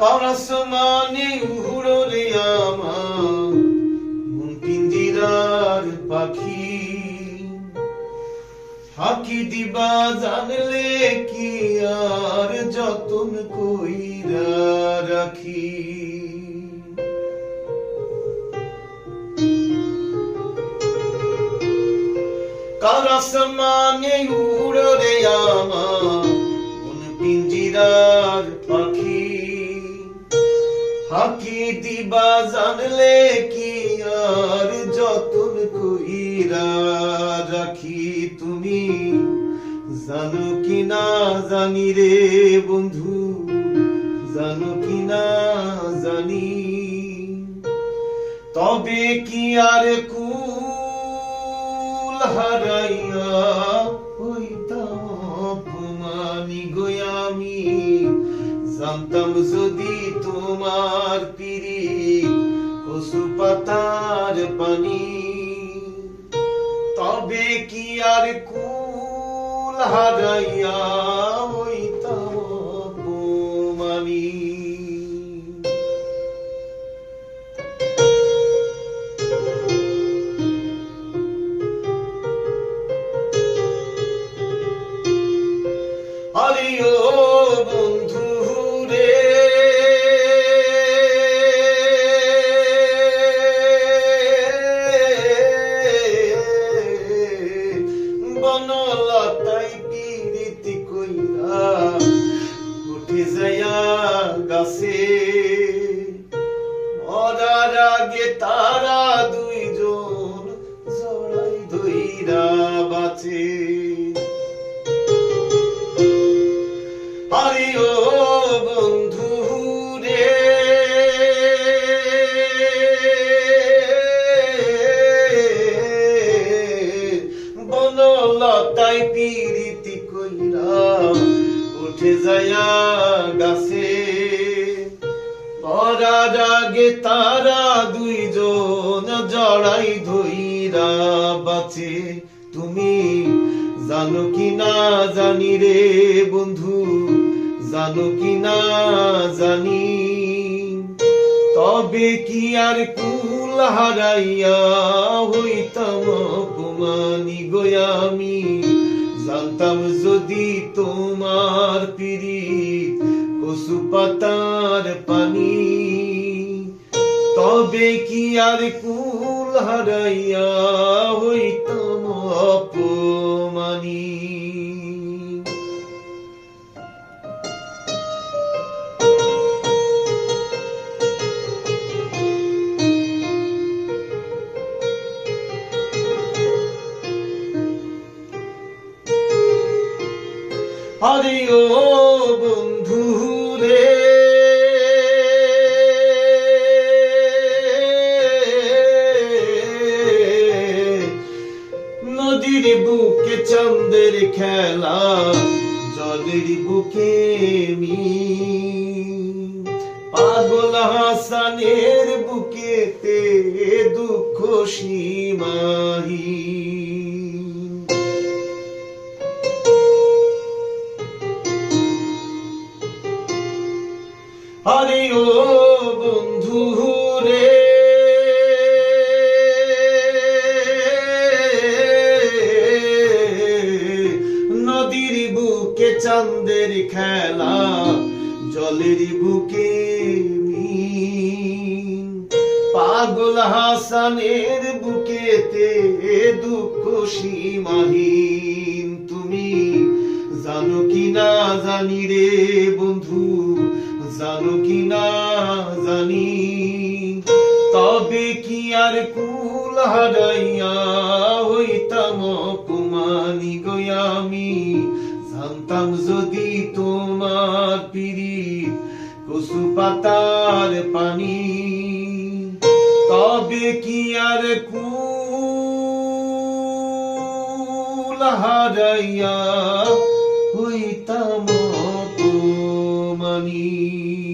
কারাসমানে উড়রে আমার, মন পিঞ্জিরার পাখি। হাকি দিবা জানলে কি আর যতন কইরা রাখি। কারাসমানে উড়রে হাকি দিবা জানলে কি আর যতন কইরা রাখি তুমি? জানো কি না জানি রে বন্ধু, জানো কি না জানি। তবে কি আর কুল হারাইয়া হইতাম অপমানি গয়ামি জানতাম যদি তোমার পিরি কসু পাতার পানি। তবে কি আর কুল হারাইয়া বনলতাই পিরিতি কইরা উঠে যায়া গাছে। মরার আগে উঠে যায়া গাছে। মরার আগে তারা দুইজন জড়াই ধইরা বাঁচে। তুমি জানো কি না জানি রে বন্ধু, জানো কি না জানি। তবে কি আর কুল হারাইয়া হইতাম অপমানি গোয়ামি জানতাম যদি তোমার পিড়ি কসু পাতার পানি তবে কি আর কুল হারাইয়া হইতাম অপমানি? আরে ও বন্ধু রে। নদীর বুকে চন্দের খেলা, জলের বুকে মি পাগল হাসানের বুকেতে দুঃখ সীমাহী আরে ও বন্ধু রে। নদীর বুকে চাঁদের খেলা, জলের বুকে। পাগল হাসানের বুকেতে দুঃখ সীমাহীন। তুমি জানো কি না জানি রে বন্ধু। জানো কি না জানি। তবে কি আর কুল হারাইয়া হইতাম কুমানি গয়ামি জানতাম যদি তোমার পিরি কসু পাতার পানি। তবে কি আর কুল হারাইয়া হইতাম অপমানী